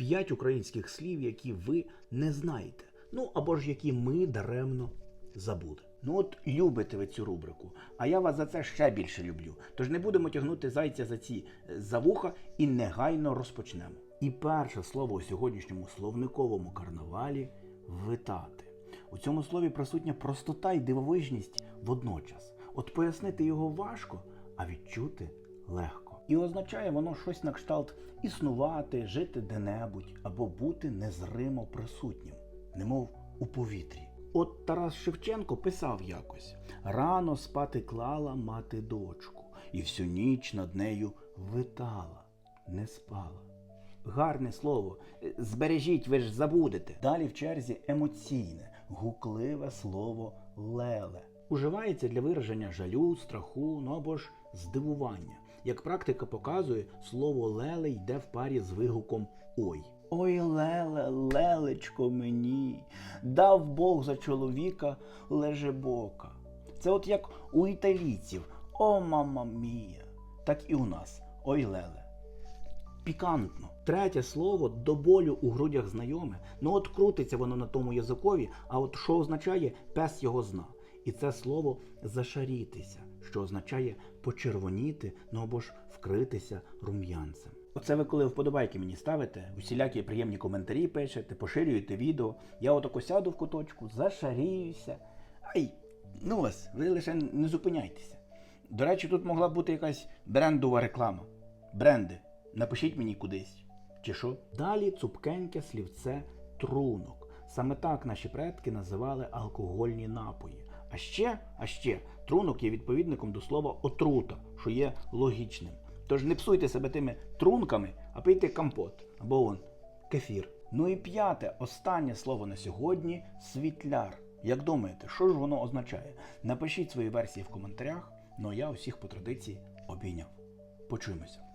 5 українських слів, які ви не знаєте. Ну або ж які ми даремно забули. Ну от любите ви цю рубрику, а я вас за це ще більше люблю. Тож не будемо тягнути зайця за ці е, за вуха і негайно розпочнемо. І перше слово у сьогоднішньому словниковому карнавалі витати. У цьому слові присутня простота і дивовижність водночас. От пояснити його важко, а відчути легко. І означає воно щось на кшталт існувати, жити де-небудь або бути незримо присутнім, немов у повітрі. От Тарас Шевченко писав якось: рано спати клала мати дочку, і всю ніч над нею витала, не спала. Гарне слово. Е, Збережіть, ви ж забудете. Далі в черзі емоційне, гукливе слово леле. Уживається для вираження жалю, страху, ну або ж здивування. Як практика показує, слово леле йде в парі з вигуком ой. Ой, леле, лелечко мені, дав Бог за чоловіка лежебока. Це от як у італійців о мама мія, так і у нас ой леле пікантно. Третє слово до болю у грудях знайоме. Ну от крутиться воно на тому язикові, а от що означає пес його зна. І це слово зашарітися, що означає почервоніти, ну або ж вкритися рум'янцем. Оце ви коли вподобайки мені ставите, усілякі приємні коментарі пишете, поширюєте відео. Я отако сяду в куточку, зашаріюся. Ай, ну вас, ви лише не зупиняйтеся. До речі, тут могла б бути якась брендова реклама. Бренди. Напишіть мені кудись. Чи що? Далі цупкеньке слівце трунок. Саме так наші предки називали алкогольні напої. А ще, а ще, трунок є відповідником до слова отрута, що є логічним. Тож не псуйте себе тими трунками, а пийте компот або он кефір. Ну і п'яте, останнє слово на сьогодні світляр. Як думаєте, що ж воно означає? Напишіть свої версії в коментарях, ну а я усіх по традиції обійняв. Почуємося.